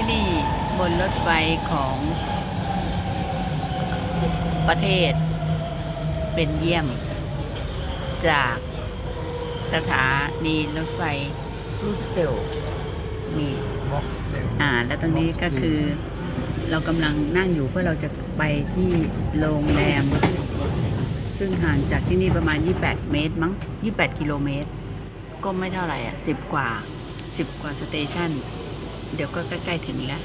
ที่นี่บนรถไฟของประเทศ เป็นเยี่ยม จากสถานีรถไฟรูสเซลนี่อ่า แล้วตรงนี้ก็คือ เรากำลังนั่งอยู่เพื่อเราจะไปที่โรงแรม ซึ่งห่างจากที่นี่ประมาณ 28 เมตร มั้ง 28 กิโลเมตร ก็ไม่เท่าไหร่อะ 10 กว่า 10 กว่าสเตชัน เดี๋ยวก็ใกล้ๆถึงแล้ว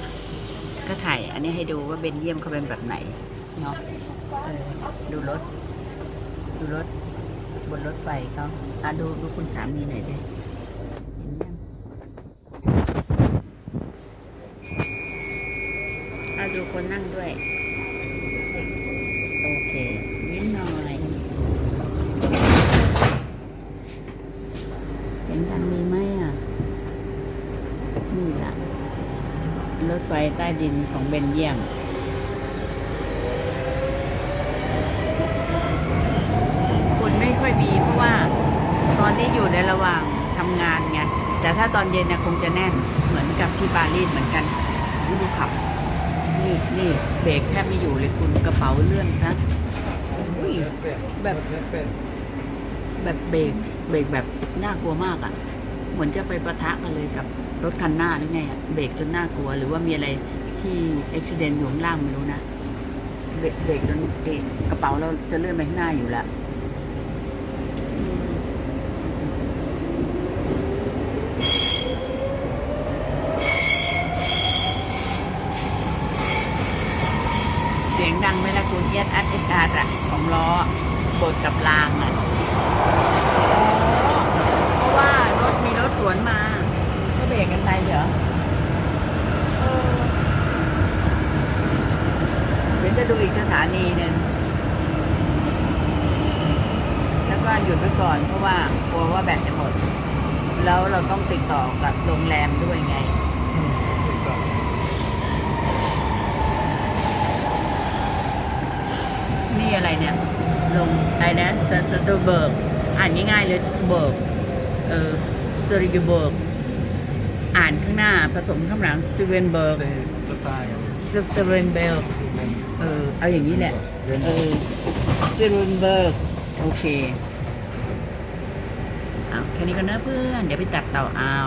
ก็ถ่ายอันนี้ให้ดูว่าเบนเยี่ยมเขาเป็นแบบไหนเนาะดูรถ ดูรถ บนรถไฟเขาอะดูดูคุณสามีหน่อยดิเห็นยังเอาดูคนนั่งด้วย โอเค ยิ้มหน่อย เสียงดังมีไหมอะ นี่ล่ะ รถไฟใต้ดินของเบนเยียม คนไม่ค่อยมีเพราะว่าตอนนี้อยู่ในระหว่างทำงานไง แต่ถ้าตอนเย็นเนี่ยคงจะแน่นเหมือนกับที่ปารีสเหมือนกันดูขับ นี่นี่เบรกแทบไม่อยู่เลยคุณกระเป๋าเลื่อนซะแบบแบบเบรกเบรกแบบน่ากลัวมากอะ่ะ เหมือนจะไปประทะกันเลยกับรถคันหน้าหรือไงอะเบรกจนน่ากลัว หรือว่ามีอะไรที่อุบิเหตุอยู่ข้างล่างไม่รู้นะเบรกเบรกจนเอะกระเป๋าเราจะเลื่อนไปข้างหน้าอยู่แล้วเสียงดังไหมล่ะคุณเอียดอัดเอ็ดอัดอะของล้อบดกับรางอะเพราะว่ารถมีรถสวนมา ก็เบรกกันไปเหรอเออเดี๋ยว จะดูอีกสถานีหนึ่งแล้วก็หยุดไว้ก่อนเพราะว่ากลัวว่าแบตจะหมด แล้วเราต้องติดต่อกับโรงแรมด้วยไงนี่อะไรเนี่ยลงอะไรนะสตูเบิร์กอ่านง่ายๆเลยสตูเบิร์กเออสตูดิโบิร์กอ่านข้างหน้าผสมข้างหลังสตูเวนเบิร์กสตู เวนเบิร์กเออเอาอย่างนี้แหละเออสตูเรนเบลโอเคเอาแค่นี้ก็นะเพื่อน เดี๋ยวไปตัดต่อเอา